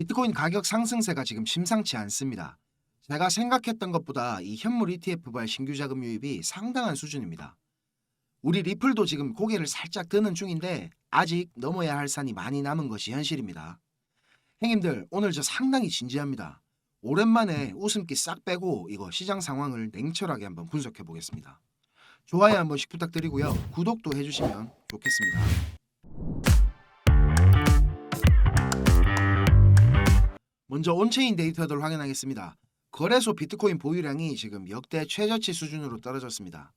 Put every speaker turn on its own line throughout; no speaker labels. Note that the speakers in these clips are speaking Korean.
비트코인 가격 상승세가 지금 심상치 않습니다. 제가 생각했던 것보다 이 현물 ETF발 신규 자금 유입이 상당한 수준입니다. 우리 리플도 지금 고개를 살짝 드는 중인데 아직 넘어야 할 산이 많이 남은 것이 현실입니다. 행님들 오늘 저 상당히 진지합니다. 오랜만에 웃음기 싹 빼고 이거 시장 상황을 냉철하게 한번 분석해 보겠습니다. 좋아요 한 번씩 부탁드리고요. 구독도 해주시면 좋겠습니다. 먼저 온체인 데이터들 확인하겠습니다. 거래소 비트코인 보유량이 지금 역대 최저치 수준으로 떨어졌습니다.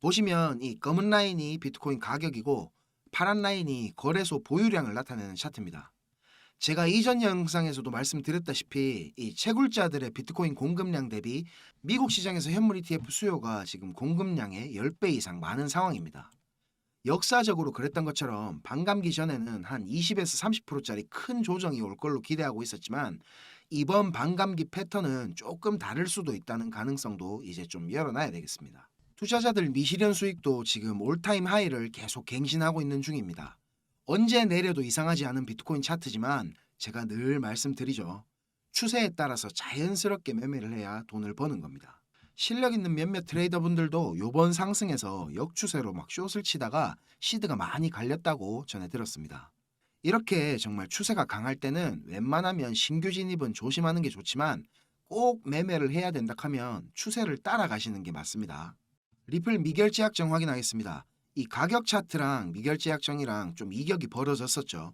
보시면 이 검은 라인이 비트코인 가격이고 파란 라인이 거래소 보유량을 나타내는 차트입니다. 제가 이전 영상에서도 말씀드렸다시피 이 채굴자들의 비트코인 공급량 대비 미국 시장에서 현물 ETF 수요가 지금 공급량의 10배 이상 많은 상황입니다. 역사적으로 그랬던 것처럼 반감기 전에는 한 20에서 30%짜리 큰 조정이 올 걸로 기대하고 있었지만 이번 반감기 패턴은 조금 다를 수도 있다는 가능성도 이제 좀 열어놔야 되겠습니다. 투자자들 미실현 수익도 지금 올타임 하이를 계속 갱신하고 있는 중입니다. 언제 내려도 이상하지 않은 비트코인 차트지만 제가 늘 말씀드리죠. 추세에 따라서 자연스럽게 매매를 해야 돈을 버는 겁니다. 실력 있는 몇몇 트레이더분들도 요번 상승에서 역추세로 막 숏을 치다가 시드가 많이 갈렸다고 전해 들었습니다. 이렇게 정말 추세가 강할 때는 웬만하면 신규 진입은 조심하는 게 좋지만 꼭 매매를 해야 된다 하면 추세를 따라가시는 게 맞습니다. 리플 미결제 약정 확인하겠습니다. 이 가격 차트랑 미결제 약정이랑 좀 이격이 벌어졌었죠.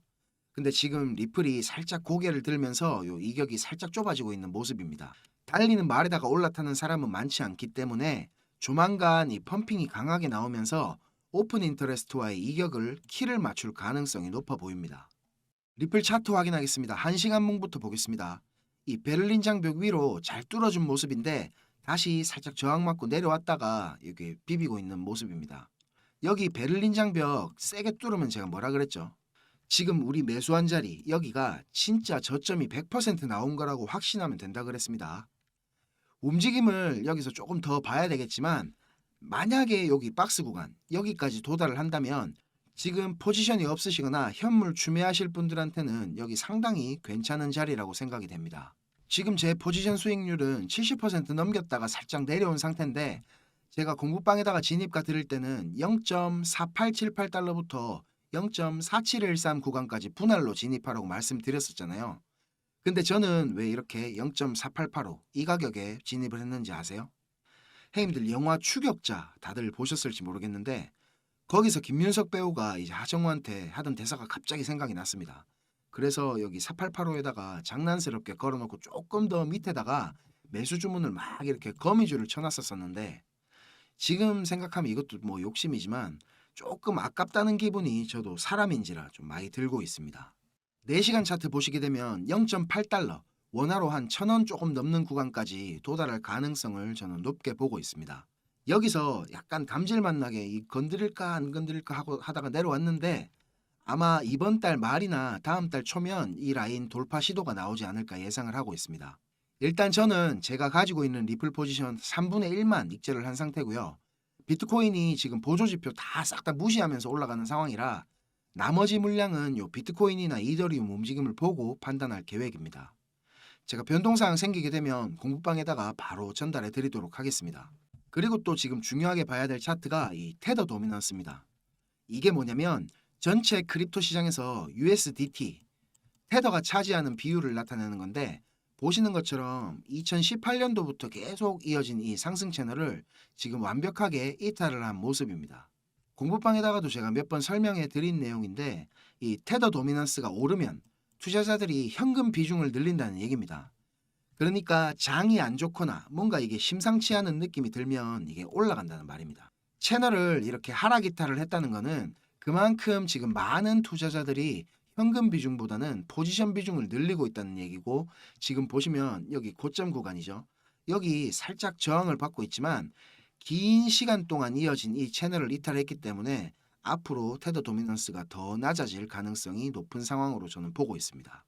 근데 지금 리플이 살짝 고개를 들면서 요 이격이 살짝 좁아지고 있는 모습입니다. 달리는 말에다가 올라타는 사람은 많지 않기 때문에 조만간 이 펌핑이 강하게 나오면서 오픈 인터레스트와의 이격을 키를 맞출 가능성이 높아 보입니다. 리플 차트 확인하겠습니다. 1시간 몽부터 보겠습니다. 이 베를린 장벽 위로 잘 뚫어준 모습인데 다시 살짝 저항 맞고 내려왔다가 여기 비비고 있는 모습입니다. 여기 베를린 장벽 세게 뚫으면 제가 뭐라 그랬죠? 지금 우리 매수한 자리 여기가 진짜 저점이 100% 나온 거라고 확신하면 된다 그랬습니다. 움직임을 여기서 조금 더 봐야 되겠지만 만약에 여기 박스 구간 여기까지 도달을 한다면 지금 포지션이 없으시거나 현물 추매하실 분들한테는 여기 상당히 괜찮은 자리라고 생각이 됩니다. 지금 제 포지션 수익률은 70% 넘겼다가 살짝 내려온 상태인데 제가 공부방에다가 진입가 드릴 때는 0.4878달러부터 0.4713 구간까지 분할로 진입하라고 말씀드렸었잖아요. 근데 저는 왜 이렇게 0.4885이 가격에 진입을 했는지 아세요? 형님들 영화 추격자 다들 보셨을지 모르겠는데 거기서 김윤석 배우가 이제 하정우한테 하던 대사가 갑자기 생각이 났습니다. 그래서 여기 4885에다가 장난스럽게 걸어놓고 조금 더 밑에다가 매수 주문을 막 이렇게 거미줄을 쳐놨었었는데 지금 생각하면 이것도 뭐 욕심이지만 조금 아깝다는 기분이 저도 사람인지라 좀 많이 들고 있습니다. 4시간 차트 보시게 되면 0.8달러, 원화로 한 1000원 조금 넘는 구간까지 도달할 가능성을 저는 높게 보고 있습니다. 여기서 약간 감질맛 나게 이 건드릴까 안 건드릴까 하고 하다가 내려왔는데 아마 이번 달 말이나 다음 달 초면 이 라인 돌파 시도가 나오지 않을까 예상을 하고 있습니다. 일단 저는 제가 가지고 있는 리플 포지션 3분의 1만 익절을 한 상태고요. 비트코인이 지금 보조지표 다 싹 다 무시하면서 올라가는 상황이라 나머지 물량은 요 비트코인이나 이더리움 움직임을 보고 판단할 계획입니다. 제가 변동사항 생기게 되면 공부방에다가 바로 전달해 드리도록 하겠습니다. 그리고 또 지금 중요하게 봐야 될 차트가 이 테더 도미넌스입니다. 이게 뭐냐면 전체 크립토 시장에서 USDT 테더가 차지하는 비율을 나타내는 건데 보시는 것처럼 2018년도부터 계속 이어진 이 상승 채널을 지금 완벽하게 이탈을 한 모습입니다. 공부방에다가도 제가 몇 번 설명해 드린 내용인데 이 테더 도미넌스가 오르면 투자자들이 현금 비중을 늘린다는 얘기입니다. 그러니까 장이 안 좋거나 뭔가 이게 심상치 않은 느낌이 들면 이게 올라간다는 말입니다. 채널을 이렇게 하락 이탈을 했다는 거는 그만큼 지금 많은 투자자들이 현금 비중보다는 포지션 비중을 늘리고 있다는 얘기고 지금 보시면 여기 고점 구간이죠. 여기 살짝 저항을 받고 있지만 긴 시간 동안 이어진 이 채널을 이탈했기 때문에 앞으로 테더 도미넌스가 더 낮아질 가능성이 높은 상황으로 저는 보고 있습니다.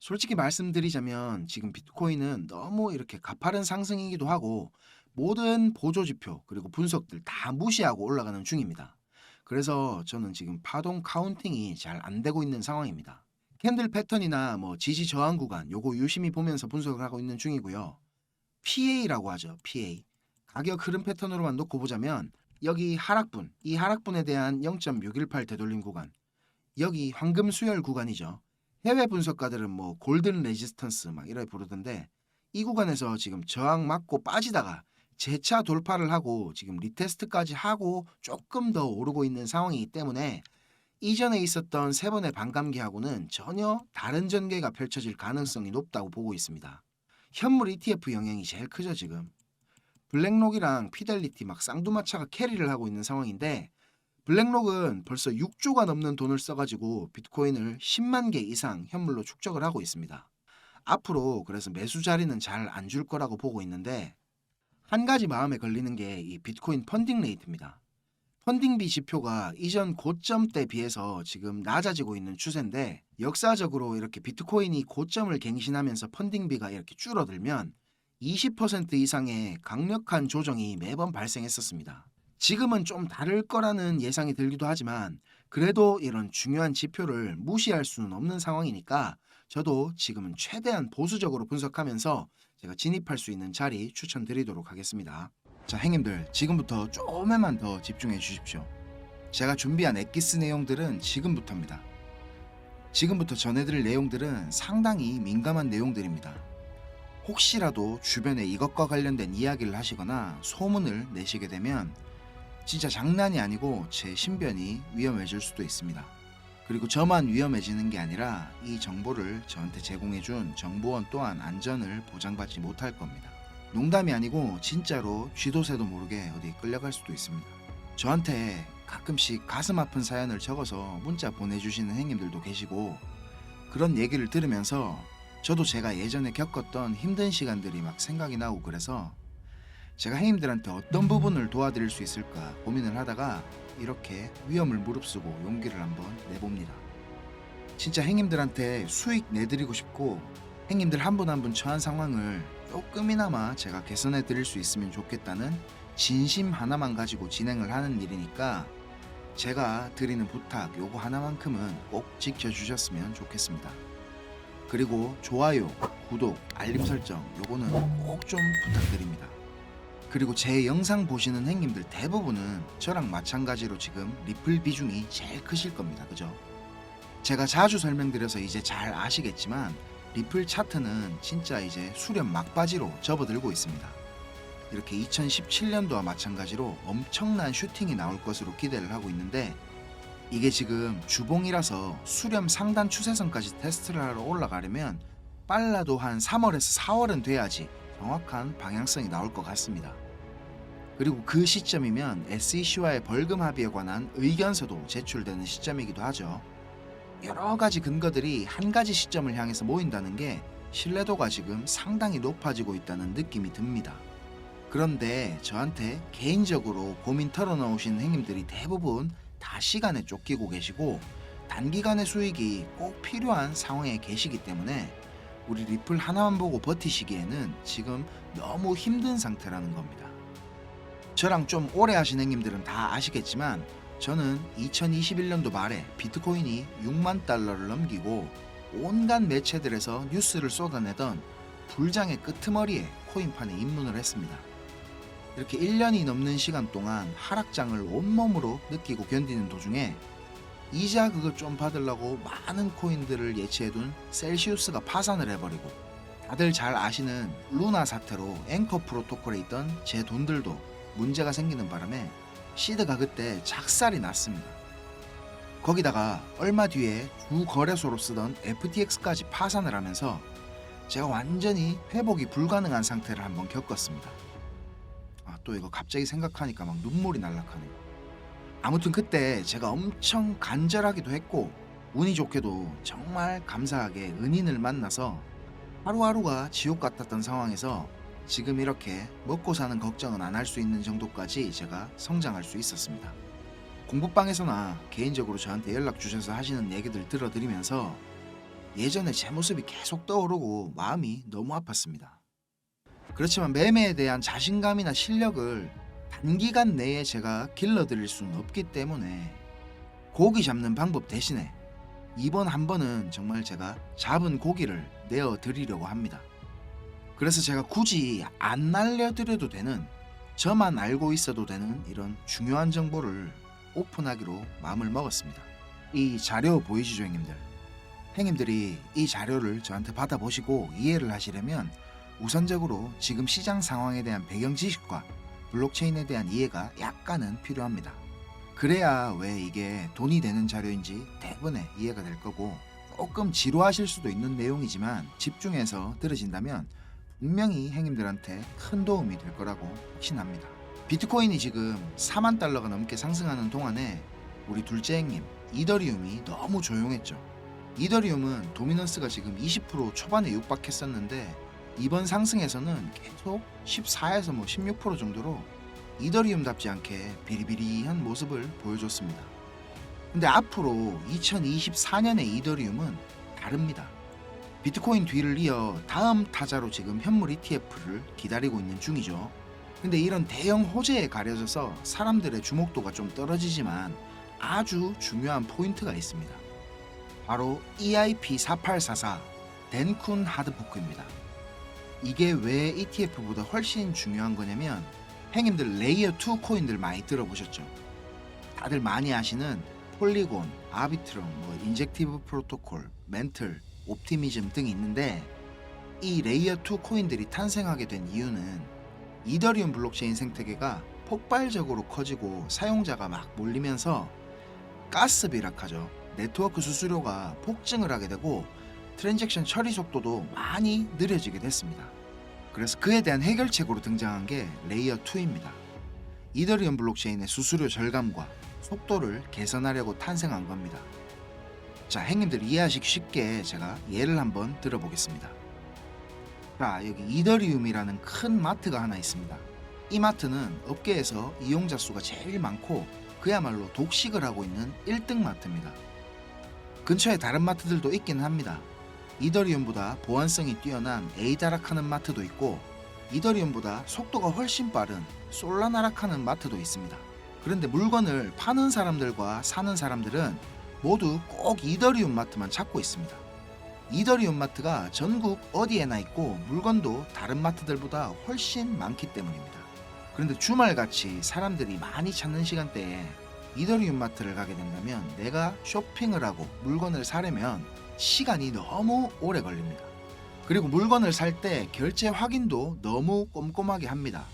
솔직히 말씀드리자면 지금 비트코인은 너무 이렇게 가파른 상승이기도 하고 모든 보조 지표 그리고 분석들 다 무시하고 올라가는 중입니다. 그래서 저는 지금 파동 카운팅이 잘 안 되고 있는 상황입니다. 캔들 패턴이나 뭐 지지 저항 구간 요거 유심히 보면서 분석을 하고 있는 중이고요. PA라고 하죠. PA. 가격 흐름 패턴으로만 놓고 보자면 여기 하락분, 이 하락분에 대한 0.618 되돌림 구간. 여기 황금 수열 구간이죠. 해외 분석가들은 뭐 골든 레지스턴스 막 이렇게 부르던데 이 구간에서 지금 저항 맞고 빠지다가 재차 돌파를 하고 지금 리테스트까지 하고 조금 더 오르고 있는 상황이기 때문에 이전에 있었던 세 번의 반감기하고는 전혀 다른 전개가 펼쳐질 가능성이 높다고 보고 있습니다. 현물 ETF 영향이 제일 크죠 지금. 블랙록이랑 피델리티 막 쌍두마차가 캐리를 하고 있는 상황인데 블랙록은 벌써 6조가 넘는 돈을 써가지고 비트코인을 10만 개 이상 현물로 축적을 하고 있습니다. 앞으로 그래서 매수 자리는 잘 안 줄 거라고 보고 있는데 한 가지 마음에 걸리는 게 이 비트코인 펀딩 레이트입니다. 펀딩비 지표가 이전 고점 때 비해서 지금 낮아지고 있는 추세인데 역사적으로 이렇게 비트코인이 고점을 갱신하면서 펀딩비가 이렇게 줄어들면 20% 이상의 강력한 조정이 매번 발생했었습니다. 지금은 좀 다를 거라는 예상이 들기도 하지만 그래도 이런 중요한 지표를 무시할 수는 없는 상황이니까 저도 지금은 최대한 보수적으로 분석하면서 제가 진입할 수 있는 자리 추천드리도록 하겠습니다. 자, 행님들 지금부터 조금만 더 집중해 주십시오. 제가 준비한 엑기스 내용들은 지금부터입니다. 지금부터 전해드릴 내용들은 상당히 민감한 내용들입니다. 혹시라도 주변에 이것과 관련된 이야기를 하시거나 소문을 내시게 되면 진짜 장난이 아니고 제 신변이 위험해질 수도 있습니다. 그리고 저만 위험해지는 게 아니라 이 정보를 저한테 제공해준 정보원 또한 안전을 보장받지 못할 겁니다. 농담이 아니고 진짜로 쥐도새도 모르게 어디 끌려갈 수도 있습니다. 저한테 가끔씩 가슴 아픈 사연을 적어서 문자 보내주시는 행님들도 계시고 그런 얘기를 들으면서 저도 제가 예전에 겪었던 힘든 시간들이 막 생각이 나고 그래서 제가 행님들한테 어떤 부분을 도와드릴 수 있을까 고민을 하다가 이렇게 위험을 무릅쓰고 용기를 한번 내봅니다. 진짜 행님들한테 수익 내드리고 싶고 행님들 한 분 한 분 처한 상황을 조금이나마 제가 개선해 드릴 수 있으면 좋겠다는 진심 하나만 가지고 진행을 하는 일이니까 제가 드리는 부탁 요거 하나만큼은 꼭 지켜주셨으면 좋겠습니다. 그리고 좋아요, 구독, 알림 설정 요거는 꼭 좀 부탁드립니다. 그리고 제 영상 보시는 행님들 대부분은 저랑 마찬가지로 지금 리플 비중이 제일 크실 겁니다. 그죠? 제가 자주 설명드려서 이제 잘 아시겠지만 리플 차트는 진짜 이제 수렴 막바지로 접어들고 있습니다. 이렇게 2017년도와 마찬가지로 엄청난 슈팅이 나올 것으로 기대를 하고 있는데 이게 지금 주봉이라서 수렴 상단 추세선까지 테스트를 하러 올라가려면 빨라도 한 3월에서 4월은 돼야지 정확한 방향성이 나올 것 같습니다. 그리고 그 시점이면 SEC와의 벌금 합의에 관한 의견서도 제출되는 시점이기도 하죠. 여러 가지 근거들이 한 가지 시점을 향해서 모인다는 게 신뢰도가 지금 상당히 높아지고 있다는 느낌이 듭니다. 그런데 저한테 개인적으로 고민 털어놓으신 행님들이 대부분 다 시간에 쫓기고 계시고 단기간의 수익이 꼭 필요한 상황에 계시기 때문에 우리 리플 하나만 보고 버티시기에는 지금 너무 힘든 상태라는 겁니다. 저랑 좀 오래 하신 행님들은 다 아시겠지만 저는 2021년도 말에 비트코인이 6만 달러를 넘기고 온갖 매체들에서 뉴스를 쏟아내던 불장의 끄트머리에 코인판에 입문을 했습니다. 이렇게 1년이 넘는 시간 동안 하락장을 온몸으로 느끼고 견디는 도중에 이자 그거 좀 받으려고 많은 코인들을 예치해둔 셀시우스가 파산을 해버리고 다들 잘 아시는 루나 사태로 앵커 프로토콜에 있던 제 돈들도 문제가 생기는 바람에 시드가 그때 작살이 났습니다. 거기다가 얼마 뒤에 주 거래소로 쓰던 FTX까지 파산을 하면서 제가 완전히 회복이 불가능한 상태를 한번 겪었습니다. 아, 또 이거 갑자기 생각하니까 막 눈물이 날락하네요. 아무튼 그때 제가 엄청 간절하기도 했고 운이 좋게도 정말 감사하게 은인을 만나서 하루하루가 지옥 같았던 상황에서 지금 이렇게 먹고 사는 걱정은 안 할 수 있는 정도까지 제가 성장할 수 있었습니다. 공부방에서나 개인적으로 저한테 연락 주셔서 하시는 얘기들 들어드리면서 예전에 제 모습이 계속 떠오르고 마음이 너무 아팠습니다. 그렇지만 매매에 대한 자신감이나 실력을 단기간 내에 제가 길러드릴 수는 없기 때문에 고기 잡는 방법 대신에 이번 한 번은 정말 제가 잡은 고기를 내어 드리려고 합니다. 그래서 제가 굳이 안 날려드려도 되는 저만 알고 있어도 되는 이런 중요한 정보를 오픈하기로 마음을 먹었습니다. 이 자료 보이시죠, 형님들? 형님들이 이 자료를 저한테 받아보시고 이해를 하시려면 우선적으로 지금 시장 상황에 대한 배경 지식과 블록체인에 대한 이해가 약간은 필요합니다. 그래야 왜 이게 돈이 되는 자료인지 대부분의 이해가 될 거고 조금 지루하실 수도 있는 내용이지만 집중해서 들으신다면 분명히 행님들한테 큰 도움이 될 거라고 확신합니다. 비트코인이 지금 4만 달러가 넘게 상승하는 동안에 우리 둘째 행님 이더리움이 너무 조용했죠. 이더리움은 도미넌스가 지금 20% 초반에 육박했었는데 이번 상승에서는 계속 14에서 뭐 16% 정도로 이더리움답지 않게 비리비리한 모습을 보여줬습니다. 근데 앞으로 2024년의 이더리움은 다릅니다. 비트코인 뒤를 이어 다음 타자로 지금 현물 ETF를 기다리고 있는 중이죠. 근데 이런 대형 호재에 가려져서 사람들의 주목도가 좀 떨어지지만 아주 중요한 포인트가 있습니다. 바로 E EIP4844 덴쿤 하드포크입니다. 이게 왜 ETF보다 훨씬 중요한 거냐면 행님들 레이어 2 코인들 많이 들어보셨죠? 다들 많이 아시는 폴리곤, 아비트럼, 뭐 인젝티브 프로토콜, 멘틀, 옵티미즘 등이 있는데 이 레이어 2 코인들이 탄생하게 된 이유는 이더리움 블록체인 생태계가 폭발적으로 커지고 사용자가 막 몰리면서 가스 비락하죠. 네트워크 수수료가 폭증을 하게 되고 트랜잭션 처리 속도도 많이 느려지게 됐습니다. 그래서 그에 대한 해결책으로 등장한 게 레이어 2입니다. 이더리움 블록체인의 수수료 절감과 속도를 개선하려고 탄생한 겁니다. 자, 행님들 이해하시기 쉽게 제가 예를 한번 들어보겠습니다. 자, 여기 이더리움이라는 큰 마트가 하나 있습니다. 이 마트는 업계에서 이용자 수가 제일 많고 그야말로 독식을 하고 있는 1등 마트입니다. 근처에 다른 마트들도 있기는 합니다. 이더리움보다 보안성이 뛰어난 에이다락하는 마트도 있고 이더리움보다 속도가 훨씬 빠른 솔라나락하는 마트도 있습니다. 그런데 물건을 파는 사람들과 사는 사람들은 모두 꼭 이더리움 마트만 찾고 있습니다. 이더리움 마트가 전국 어디에나 있고 물건도 다른 마트들보다 훨씬 많기 때문입니다. 그런데 주말같이 사람들이 많이 찾는 시간대에 이더리움 마트를 가게 된다면 내가 쇼핑을 하고 물건을 사려면 시간이 너무 오래 걸립니다. 그리고 물건을 살 때 결제 확인도 너무 꼼꼼하게 합니다.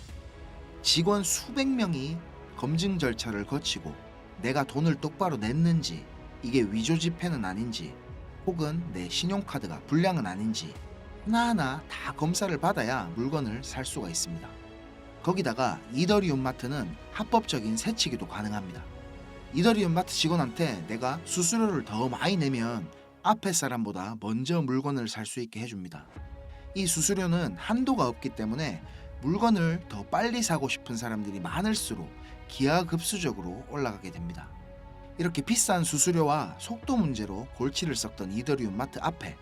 직원 수백 명이 검증 절차를 거치고 내가 돈을 똑바로 냈는지 이게 위조 지폐는 아닌지 혹은 내 신용카드가 불량은 아닌지 하나하나 다 검사를 받아야 물건을 살 수가 있습니다. 거기다가 이더리움 마트는 합법적인 세치기도 가능합니다. 이더리움 마트 직원한테 내가 수수료를 더 많이 내면 앞에 사람보다 먼저 물건을 살 수 있게 해줍니다. 이 수수료는 한도가 없기 때문에 물건을 더 빨리 사고 싶은 사람들이 많을수록 기하급수적으로 올라가게 됩니다. 이렇게 비싼 수수료와 속도 문제로 골치를 썩던 이더리움 마트 앞에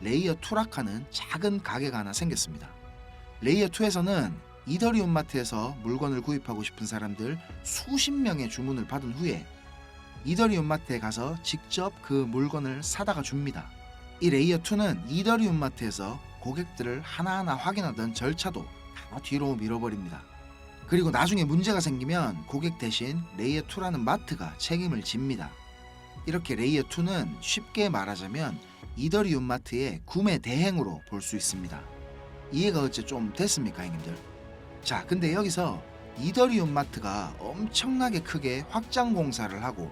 레이어 투락하는 작은 가게가 하나 생겼습니다. 레이어 2에서는 이더리움 마트에서 물건을 구입하고 싶은 사람들 수십 명의 주문을 받은 후에 이더리움 마트에 가서 직접 그 물건을 사다가 줍니다. 이 레이어 2는 이더리움 마트에서 고객들을 하나하나 확인하던 절차도 다 뒤로 밀어버립니다. 그리고 나중에 문제가 생기면 고객 대신 레이어 2라는 마트가 책임을 집니다. 이렇게 레이어 2는 쉽게 말하자면 이더리움 마트의 구매 대행으로 볼 수 있습니다. 이해가 어째 좀 됐습니까, 형님들? 자, 근데 여기서 이더리움 마트가 엄청나게 크게 확장 공사를 하고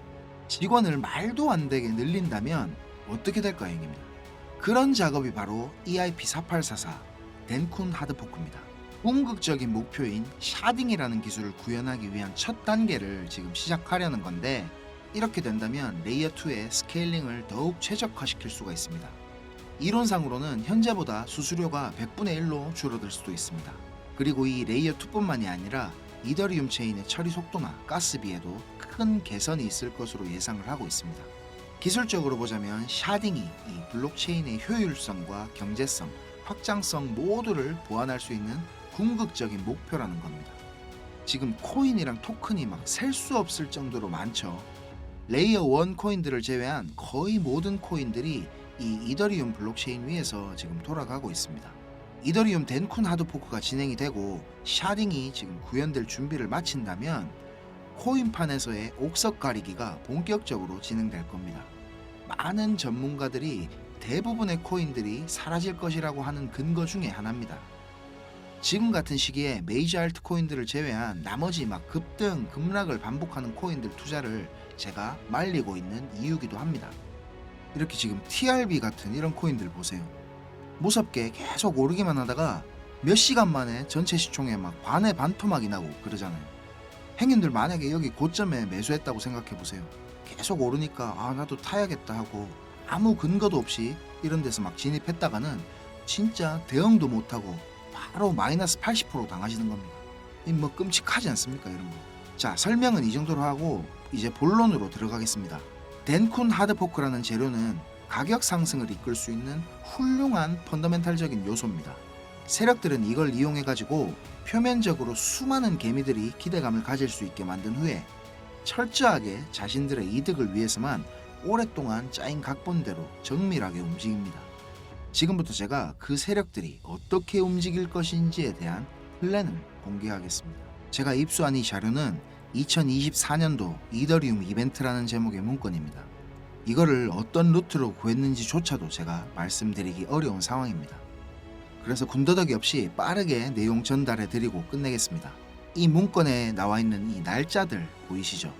직원을 말도 안 되게 늘린다면 어떻게 될까요, 형님들? 그런 작업이 바로 E EIP4844 덴쿤 하드포크입니다. 궁극적인 목표인 샤딩이라는 기술을 구현하기 위한 첫 단계를 지금 시작하려는 건데 이렇게 된다면 레이어 2의 스케일링을 더욱 최적화시킬 수가 있습니다. 이론상으로는 현재보다 수수료가 100분의 1로 줄어들 수도 있습니다. 그리고 이 레이어 2뿐만이 아니라 이더리움 체인의 처리 속도나 가스비에도 큰 개선이 있을 것으로 예상을 하고 있습니다. 기술적으로 보자면 샤딩이 이 블록체인의 효율성과 경제성, 확장성 모두를 보완할 수 있는 궁극적인 목표라는 겁니다. 지금 코인이랑 토큰이 막 셀 수 없을 정도로 많죠. 레이어 1 코인들을 제외한 거의 모든 코인들이 이 이더리움 블록체인 위에서 지금 돌아가고 있습니다. 이더리움 덴쿤 하드포크가 진행이 되고 샤딩이 지금 구현될 준비를 마친다면 코인판에서의 옥석 가리기가 본격적으로 진행될 겁니다. 많은 전문가들이 대부분의 코인들이 사라질 것이라고 하는 근거 중에 하나입니다. 지금 같은 시기에 메이저 알트 코인들을 제외한 나머지 막 급등, 급락을 반복하는 코인들 투자를 제가 말리고 있는 이유기도 합니다. 이렇게 지금 TRB 같은 이런 코인들 보세요. 무섭게 계속 오르기만 하다가 몇 시간 만에 전체 시총에 막 반의 반토막이 나고 그러잖아요. 행인들 만약에 여기 고점에 매수했다고 생각해 보세요. 계속 오르니까 아 나도 타야겠다 하고 아무 근거도 없이 이런 데서 막 진입했다가는 진짜 대응도 못하고 바로 마이너스 80% 당하시는 겁니다. 이 뭐 끔찍하지 않습니까 이런 거. 자 설명은 이 정도로 하고 이제 본론으로 들어가겠습니다. 덴쿤 하드포크라는 재료는 가격 상승을 이끌 수 있는 훌륭한 펀더멘탈적인 요소입니다. 세력들은 이걸 이용해 가지고 표면적으로 수많은 개미들이 기대감을 가질 수 있게 만든 후에 철저하게 자신들의 이득을 위해서만 오랫동안 짜인 각본대로 정밀하게 움직입니다. 지금부터 제가 그 세력들이 어떻게 움직일 것인지에 대한 플랜을 공개하겠습니다. 제가 입수한 이 자료는 2024년도 이더리움 이벤트라는 제목의 문건입니다. 이거를 어떤 루트로 구했는지조차도 제가 말씀드리기 어려운 상황입니다. 그래서 군더더기 없이 빠르게 내용 전달해 드리고 끝내겠습니다. 이 문건에 나와 있는 이 날짜들 보이시죠?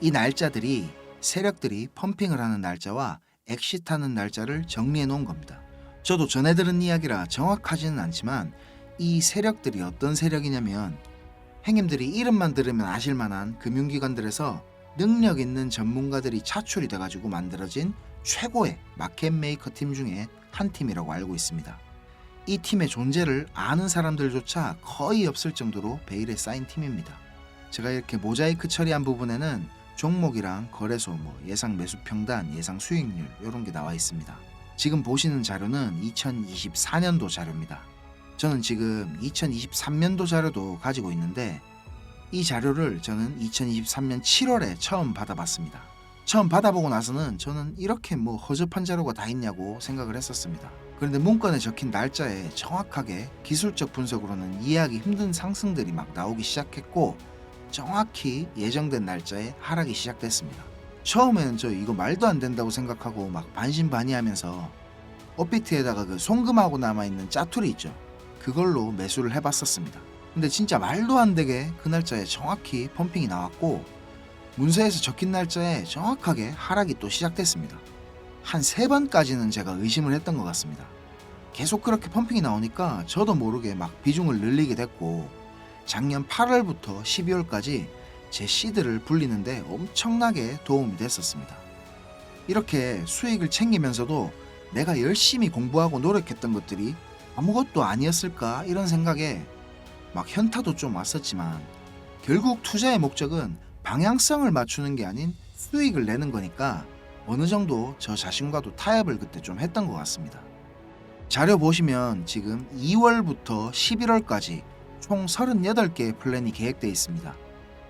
이 날짜들이 세력들이 펌핑을 하는 날짜와 엑시트하는 날짜를 정리해 놓은 겁니다. 저도 전해 들은 이야기라 정확하지는 않지만 이 세력들이 어떤 세력이냐면 행님들이 이름만 들으면 아실 만한 금융기관들에서 능력 있는 전문가들이 차출이 돼가지고 만들어진 최고의 마켓 메이커 팀 중에 한 팀이라고 알고 있습니다. 이 팀의 존재를 아는 사람들조차 거의 없을 정도로 베일에 쌓인 팀입니다. 제가 이렇게 모자이크 처리한 부분에는 종목이랑 거래소, 뭐 예상 매수 평단, 예상 수익률 이런 게 나와 있습니다. 지금 보시는 자료는 2024년도 자료입니다. 저는 지금 2023년도 자료도 가지고 있는데 이 자료를 저는 2023년 7월에 처음 받아봤습니다. 처음 받아보고 나서는 저는 이렇게 뭐 허접한 자료가 다 있냐고 생각을 했었습니다. 그런데 문건에 적힌 날짜에 정확하게 기술적 분석으로는 이해하기 힘든 상승들이 막 나오기 시작했고 정확히 예정된 날짜에 하락이 시작됐습니다. 처음에는 저 이거 말도 안 된다고 생각하고 막 반신반의하면서 업비트에다가 그 송금하고 남아있는 짜투리 있죠. 그걸로 매수를 해봤었습니다. 근데 진짜 말도 안 되게 그 날짜에 정확히 펌핑이 나왔고 문서에서 적힌 날짜에 정확하게 하락이 또 시작됐습니다. 한 세 번까지는 제가 의심을 했던 것 같습니다. 계속 그렇게 펌핑이 나오니까 저도 모르게 막 비중을 늘리게 됐고 작년 8월부터 12월까지 제 시드를 불리는데 엄청나게 도움이 됐었습니다. 이렇게 수익을 챙기면서도 내가 열심히 공부하고 노력했던 것들이 아무것도 아니었을까 이런 생각에 막 현타도 좀 왔었지만 결국 투자의 목적은 방향성을 맞추는 게 아닌 수익을 내는 거니까 어느 정도 저 자신과도 타협을 그때 좀 했던 것 같습니다. 자료 보시면 지금 2월부터 11월까지 총 38개의 플랜이 계획되어 있습니다.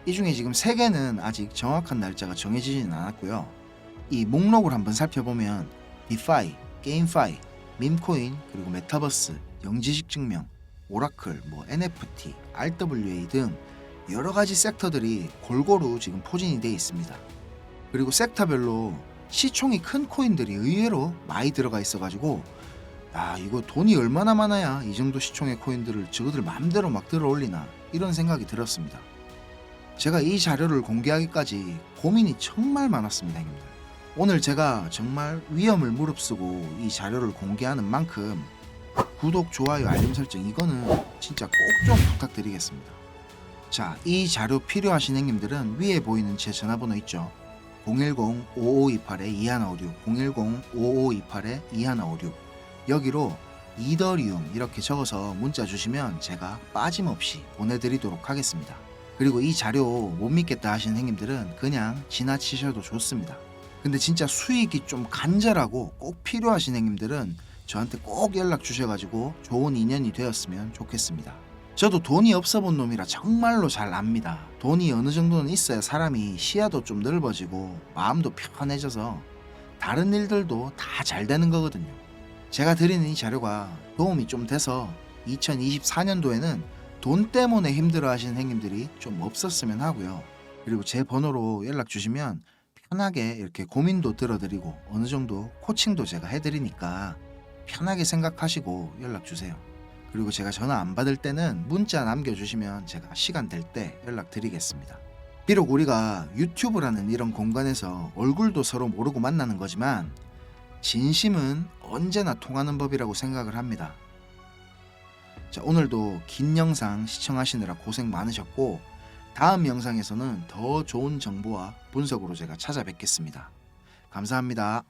이 중에 지금 3개는 아직 정확한 날짜가 정해지지는 않았고요. 이 목록을 한번 살펴보면 디파이, 게임파이, 밈코인, 그리고 메타버스, 영지식 증명, 오라클, 뭐 NFT, RWA 등 여러 가지 섹터들이 골고루 지금 포진이 되어 있습니다. 그리고 섹터별로 시총이 큰 코인들이 의외로 많이 들어가 있어가지고 아 이거 돈이 얼마나 많아야 이 정도 시총의 코인들을 저거들 마음대로 막 들어 올리나 이런 생각이 들었습니다. 제가 이 자료를 공개하기까지 고민이 정말 많았습니다, 형님들. 오늘 제가 정말 위험을 무릅쓰고 이 자료를 공개하는 만큼 구독, 좋아요, 알림 설정 이거는 진짜 꼭 좀 부탁드리겠습니다. 자, 이 자료 필요하신 형님들은 위에 보이는 제 전화번호 있죠. 010-5528-2156, 010-5528-2156 여기로 이더리움 이렇게 적어서 문자 주시면 제가 빠짐없이 보내드리도록 하겠습니다. 그리고 이 자료 못 믿겠다 하시는 형님들은 그냥 지나치셔도 좋습니다. 근데 진짜 수익이 좀 간절하고 꼭 필요하신 형님들은 저한테 꼭 연락 주셔가지고 좋은 인연이 되었으면 좋겠습니다. 저도 돈이 없어 본 놈이라 정말로 잘 압니다. 돈이 어느 정도는 있어야 사람이 시야도 좀 넓어지고 마음도 편해져서 다른 일들도 다 잘 되는 거거든요. 제가 드리는 이 자료가 도움이 좀 돼서 2024년도에는 돈 때문에 힘들어 하시는 행님들이 좀 없었으면 하고요. 그리고 제 번호로 연락 주시면 편하게 이렇게 고민도 들어드리고 어느 정도 코칭도 제가 해드리니까 편하게 생각하시고 연락 주세요. 그리고 제가 전화 안 받을 때는 문자 남겨주시면 제가 시간 될 때 연락드리겠습니다. 비록 우리가 유튜브라는 이런 공간에서 얼굴도 서로 모르고 만나는 거지만 진심은 언제나 통하는 법이라고 생각을 합니다. 자, 오늘도 긴 영상 시청하시느라 고생 많으셨고 다음 영상에서는 더 좋은 정보와 분석으로 제가 찾아뵙겠습니다. 감사합니다.